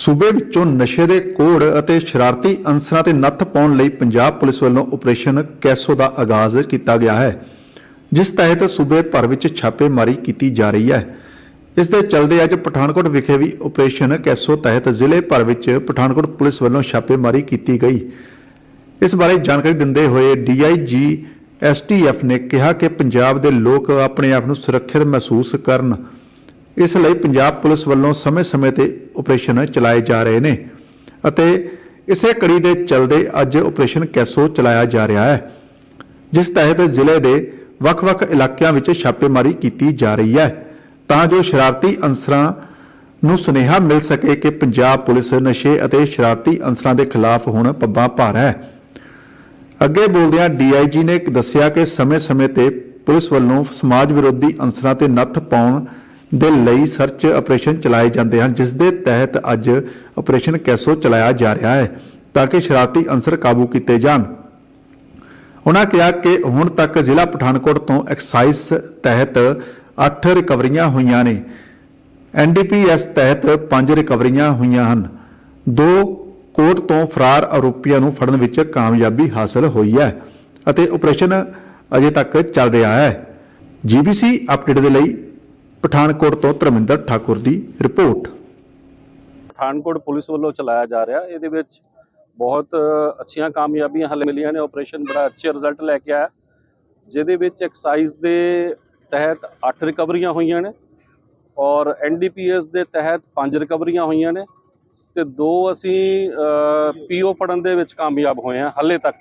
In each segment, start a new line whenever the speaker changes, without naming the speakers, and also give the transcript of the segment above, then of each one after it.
ਸੂਬੇ ਵਿੱਚੋਂ ਨਸ਼ੇ ਦੇ ਕੋੜ ਅਤੇ ਸ਼ਰਾਰਤੀ ਅੰਸਰਾਂ ਤੇ ਨੱਥ ਪਾਉਣ ਲਈ ਪੰਜਾਬ ਪੁਲਿਸ ਵੱਲੋਂ ਆਪਰੇਸ਼ਨ ਕੈਸੋ ਦਾ ਆਗਾਜ਼ ਕੀਤਾ ਗਿਆ ਹੈ, ਜਿਸ ਤਹਿਤ ਸੂਬੇ ਭਰ ਵਿੱਚ ਛਾਪੇਮਾਰੀ ਕੀਤੀ ਜਾ ਰਹੀ ਹੈ। ਇਸ ਦੇ ਚਲਦੇ ਅੱਜ ਪਠਾਨਕੋਟ ਵਿਖੇ ਵੀ ਆਪਰੇਸ਼ਨ ਕੈਸੋ ਤਹਿਤ ਜ਼ਿਲ੍ਹੇ ਭਰ ਵਿੱਚ ਪਠਾਨਕੋਟ ਪੁਲਿਸ ਵੱਲੋਂ ਛਾਪੇਮਾਰੀ ਕੀਤੀ ਗਈ। ਇਸ ਬਾਰੇ ਜਾਣਕਾਰੀ ਦਿੰਦੇ ਹੋਏ ਡੀਆਈਜੀ ਐਸਟੀਐਫ ਨੇ ਕਿਹਾ ਕਿ ਪੰਜਾਬ ਦੇ ਲੋਕ ਆਪਣੇ ਆਪ ਨੂੰ ਸੁਰੱਖਿਅਤ ਮਹਿਸੂਸ ਕਰਨ ਇਸ ਲਈ ਪੰਜਾਬ ਪੁਲਿਸ ਵੱਲੋਂ ਸਮੇਂ-ਸਮੇਂ ਤੇ ਆਪਰੇਸ਼ਨ ਚਲਾਏ ਜਾ ਰਹੇ ਨੇ ਅਤੇ ਇਸੇ ਕੜੀ ਦੇ ਚੱਲਦੇ ਅੱਜ ਆਪਰੇਸ਼ਨ ਕੈਸੋ ਚਲਾਇਆ ਜਾ ਰਿਹਾ ਹੈ, ਜਿਸ ਤਹਿਤ ਜ਼ਿਲ੍ਹੇ ਦੇ ਵੱਖ-ਵੱਖ ਇਲਾਕਿਆਂ ਵਿੱਚ ਛਾਪੇਮਾਰੀ ਕੀਤੀ ਜਾ ਰਹੀ ਹੈ। ਤਾਂ ਜੋ ਸ਼ਰਾਰਤੀ ਅੰਸਰਾਂ ਨੂੰ ਸੁਨੇਹਾ ਮਿਲ ਸਕੇ ਕਿ ਪੰਜਾਬ ਪੁਲਿਸ ਨਸ਼ੇ ਅਤੇ ਸ਼ਰਾਰਤੀ ਅੰਸਰਾਂ ਦੇ ਖਿਲਾਫ ਹੁਣ ਪੱਬਾਂ ਭਾਰ ਹੈ। ਅੱਗੇ ਬੋਲਦਿਆਂ ਡੀਆਈਜੀ ਨੇ ਦੱਸਿਆ ਕਿ ਸਮੇਂ-ਸਮੇਂ ਤੇ ਪੁਲਿਸ ਵੱਲੋਂ ਸਮਾਜ ਵਿਰੋਧੀ ਅੰਸਰਾਂ ਤੇ ਨੱਥ ਪਾਉਣ ਦੇ ਲਈ ਸਰਚ ਆਪਰੇਸ਼ਨ ਚਲਾਏ ਜਾਂਦੇ ਹਨ, ਜਿਸ ਦੇ ਤਹਿਤ ਅੱਜ ਆਪਰੇਸ਼ਨ ਕੈਸੋ ਚਲਾਇਆ ਜਾ ਰਿਹਾ ਹੈ, ਤਾਂ ਕਿ ਸ਼ਰਾਰਤੀ ਅੰਸਰ ਕਾਬੂ ਕੀਤੇ ਜਾਣ। ਉਹਨਾਂ ਕਿਹਾ ਕਿ ਹੁਣ ਤੱਕ ਜ਼ਿਲ੍ਹਾ ਪਠਾਨਕੋਟ ਤੋਂ ਐਕਸਾਈਜ਼ ਤਹਿਤ 8 ਰਿਕਵਰੀਆਂ ਹੋਈਆਂ ਨੇ। ਐਨਡੀਪੀਐਸ ਤਹਿਤ 5 ਰਿਕਵਰੀਆਂ ਹੋਈਆਂ ਹਨ। ਦੋ ਕੋਰਟ ਤੋਂ ਫਰਾਰ ਆਰੋਪੀਆਂ ਨੂੰ ਫੜਨ ਵਿੱਚ ਕਾਮਯਾਬੀ ਹਾਸਲ ਹੋਈ ਹੈ ਅਤੇ ਆਪਰੇਸ਼ਨ ਅਜੇ ਤੱਕ ਚੱਲ ਰਿਹਾ ਹੈ। ਜੀਬੀਸੀ ਅਪਡੇਟ ਦੇ ਲਈ ਪਠਾਨਕੋਟ ਤੋਂ ਧਰਮਿੰਦਰ ਠਾਕੁਰ ਦੀ ਰਿਪੋਰਟ।
ਪਠਾਨਕੋਟ ਪੁਲਿਸ ਵੱਲੋਂ ਚਲਾਇਆ ਜਾ ਰਿਹਾ। ਇਹਦੇ ਵਿੱਚ ਬਹੁਤ ਅੱਛੀਆਂ ਕਾਮਯਾਬੀਆਂ ਹਲੇ ਮਿਲੀਆਂ ਨੇ। ਆਪਰੇਸ਼ਨ ਬੜਾ ਅੱਛੇ ਰਿਜ਼ਲਟ ਲੈ ਕੇ ਆਇਆ। ਜਿਹਦੇ ਵਿੱਚ ਐਕਸਾਈਜ਼ ਦੇ ਤਹਿਤ 8 ਰਿਕਵਰੀਆਂ ਹੋਈਆਂ ਨੇ ਔਰ ਐਨਡੀਪੀਐਸ ਦੇ ਤਹਿਤ 5 ਰਿਕਵਰੀਆਂ ਹੋਈਆਂ ਨੇ ਤੇ ਦੋ ਅਸੀਂ ਪੀਓ ਫੜਨ ਦੇ ਵਿੱਚ ਕਾਮਯਾਬ ਹੋਏ ਹਾਂ ਹਾਲੇ ਤੱਕ।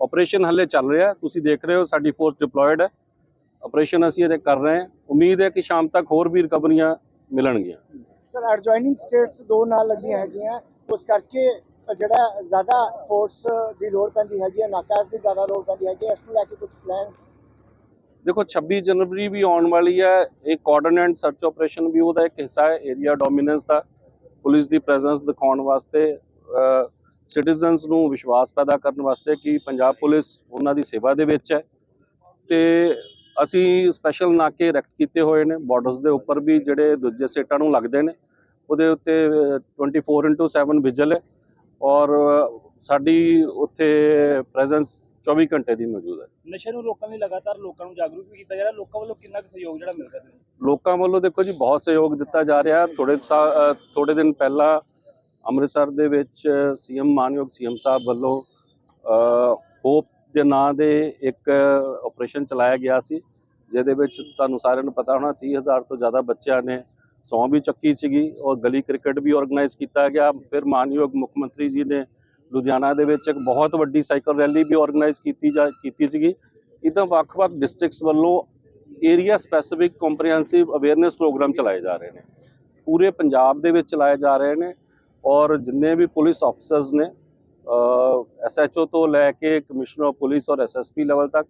ਆਪਰੇਸ਼ਨ ਹਾਲੇ ਚੱਲ ਰਿਹਾ। ਤੁਸੀਂ ਦੇਖ ਰਹੇ ਹੋ ਸਾਡੀ ਫੋਰਸ ਡਿਪਲੋਇਡ ਹੈ। ਆਪਰੇਸ਼ਨ ਅਸੀਂ ਇਹਦੇ ਕਰ ਰਹੇ ਹਾਂ। ਉਮੀਦ ਹੈ ਕਿ ਸ਼ਾਮ ਤੱਕ ਹੋਰ ਵੀ ਰਿਕਵਰੀਆਂ ਮਿਲਣਗੀਆਂ।
ਸਰ ਐਡਜੋਇਨਿੰਗ ਸਟੇਟਸ ਦੋ ਨਾਲ ਲੱਗੀਆਂ ਹੈਗੀਆਂ। ਉਸ ਕਰਕੇ ਜਿਹੜਾ ਜ਼ਿਆਦਾ ਫੋਰਸ ਦੀ ਲੋੜ ਪੈਂਦੀ ਹੈਗੀ ਹੈ ਨਾਕਾਸ ਦੀ ਜ਼ਿਆਦਾ ਲੋੜ ਪੈਂਦੀ ਹੈਗੀ ਹੈ ਇਸ ਨੂੰ ਲੈ ਕੇ ਕੁਝ ਪਲਾਨਸ
ਦੇਖੋ 26 ਜਨਵਰੀ ਵੀ ਆਉਣ ਵਾਲੀ ਹੈ। ਇਹ ਕੋਆਰਡੀਨੇਟ ਸਰਚ ਆਪਰੇਸ਼ਨ ਵੀ ਉਹਦਾ ਇੱਕ ਹਿੱਸਾ ਹੈ ਏਰੀਆ ਡੋਮੀਨੈਂਸ ਦਾ। ਪੁਲਿਸ ਦੀ ਪ੍ਰੈਜ਼ੈਂਸ ਦਿਖਾਉਣ ਵਾਸਤੇ ਸਿਟੀਜ਼ਨਸ ਨੂੰ ਵਿਸ਼ਵਾਸ ਪੈਦਾ ਕਰਨ ਵਾਸਤੇ ਕਿ ਪੰਜਾਬ ਪੁਲਿਸ ਉਹਨਾਂ ਦੀ ਸੇਵਾ ਦੇ ਵਿੱਚ ਹੈ। ਤੇ ਅਸੀਂ ਸਪੈਸ਼ਲ ਨਾਕੇ ਰੈਕਟ ਕੀਤੇ ਹੋਏ ਨੇ ਬਾਰਡਰਸ ਦੇ ਉੱਪਰ ਵੀ ਜਿਹੜੇ ਦੂਜੇ ਸਟੇਟਾਂ ਨੂੰ ਲੱਗਦੇ ਨੇ ਉਹਦੇ ਉੱਤੇ ਅਹ, 24/7 ਵਿਜਲ ਹੈ ਔਰ ਸਾਡੀ ਉੱਥੇ ਪ੍ਰੈਜ਼ੈਂਸ 24 ਘੰਟੇ ਦੀ ਮੌਜੂਦ ਹੈ।
ਨਸ਼ੇ ਨੂੰ ਰੋਕਣ ਲਈ ਲਗਾਤਾਰ ਲੋਕਾਂ ਨੂੰ ਜਾਗਰੂਕ ਵੀ ਕੀਤਾ ਜਾ ਰਿਹਾ ਲੋਕਾਂ ਵੱਲੋਂ ਕਿੰਨਾ ਕੁ ਸਹਿਯੋਗ ਜਿਹੜਾ ਮਿਲ ਰਿਹਾ
ਲੋਕਾਂ ਵੱਲੋਂ ਦੇਖੋ ਜੀ ਬਹੁਤ ਸਹਿਯੋਗ ਦਿੱਤਾ ਜਾ ਰਿਹਾ। ਥੋੜੇ ਥੋੜੇ ਦਿਨ ਪਹਿਲਾਂ ਅੰਮ੍ਰਿਤਸਰ ਦੇ ਵਿੱਚ ਸੀਐਮ ਮਾਨਯੋਗ ਸੀਐਮ ਸਾਹਿਬ ਵੱਲੋਂ ਦੇ ਨਾਂ ਦੇ ਇੱਕ ਆਪਰੇਸ਼ਨ ਚਲਾਇਆ ਗਿਆ ਸੀ, ਜਿਹਦੇ ਵਿੱਚ ਤੁਹਾਨੂੰ ਸਾਰਿਆਂ ਨੂੰ ਪਤਾ ਹੋਣਾ 30000 ਤੋਂ ਜ਼ਿਆਦਾ ਬੱਚਿਆਂ ਨੇ ਸੌਂ ਵੀ ਚੱਕੀ ਸੀਗੀ ਔਰ ਗਲੀ ਕ੍ਰਿਕਟ ਵੀ ਆਰਗੇਨਾਈਜ਼ ਕੀਤਾ ਗਿਆ। ਫਿਰ ਮਾਨਯੋਗ ਮੁੱਖ ਮੰਤਰੀ ਜੀ ਨੇ ਲੁਧਿਆਣਾ ਦੇ ਵਿੱਚ ਇੱਕ ਬਹੁਤ ਵੱਡੀ ਸਾਈਕਲ ਰੈਲੀ ਵੀ ਆਰਗੇਨਾਈਜ਼ ਕੀਤੀ ਜਾ, ਕੀਤੀ ਸੀਗੀ। ਇਦਾਂ ਵੱਖ-ਵੱਖ ਡਿਸਟ੍ਰਿਕਟਸ ਵੱਲੋਂ area specific comprehensive awareness programme ਚਲਾਏ ਜਾ ਰਹੇ ਨੇ। ਪੂਰੇ ਪੰਜਾਬ ਦੇ ਵਿੱਚ ਚਲਾਏ ਜਾ ਰਹੇ ਨੇ ਔਰ ਜਿੰਨੇ ਵੀ ਪੁਲਿਸ ਆਫੀਸਰਸ ਨੇ ਐਸਐਚਓ ਤੋਂ ਲੈ ਕੇ ਕਮਿਸ਼ਨਰ ਆਫ ਪੁਲਿਸ ਔਰ ਐਸਐਸਪੀ ਲੈਵਲ ਤੱਕ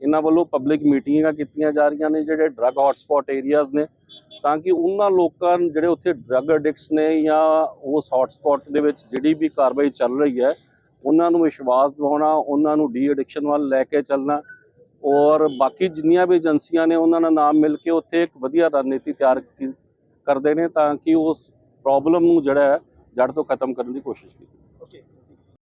ਇਹਨਾਂ ਵੱਲੋਂ ਪਬਲਿਕ ਮੀਟਿੰਗਾਂ ਕੀਤੀਆਂ ਜਾ ਰਹੀਆਂ ਨੇ ਜਿਹੜੇ ਡਰੱਗ ਹੌਟਸਪੌਟ ਏਰੀਆਜ਼ ਨੇ, ਤਾਂ ਕਿ ਉਹਨਾਂ ਲੋਕਾਂ ਜਿਹੜੇ ਉੱਥੇ ਡਰੱਗ ਐਡਿਕਟਸ ਨੇ ਜਾਂ ਉਸ ਹੌਟਸਪੌਟ ਦੇ ਵਿੱਚ ਜਿਹੜੀ ਵੀ ਕਾਰਵਾਈ ਚੱਲ ਰਹੀ ਹੈ, ਉਹਨਾਂ ਨੂੰ ਵਿਸ਼ਵਾਸ ਦਿਵਾਉਣਾ, ਉਹਨਾਂ ਨੂੰ ਡੀ ਐਡਿਕਸ਼ਨ ਵੱਲ ਲੈ ਕੇ ਚੱਲਣਾ ਔਰ ਬਾਕੀ ਜਿੰਨੀਆਂ ਵੀ ਏਜੰਸੀਆਂ ਨੇ ਉਹਨਾਂ ਨਾਲ ਨਾਮ ਮਿਲ ਕੇ ਉੱਥੇ ਇੱਕ ਵਧੀਆ ਰਣਨੀਤੀ ਤਿਆਰ ਕੀ- ਕਰਦੇ ਨੇ ਤਾਂ ਕਿ ਉਸ ਪ੍ਰੋਬਲਮ ਨੂੰ ਜਿਹੜਾ ਹੈ ਜੜ ਤੋਂ ਖਤਮ ਕਰਨ ਦੀ ਕੋਸ਼ਿਸ਼ ਕੀਤੀ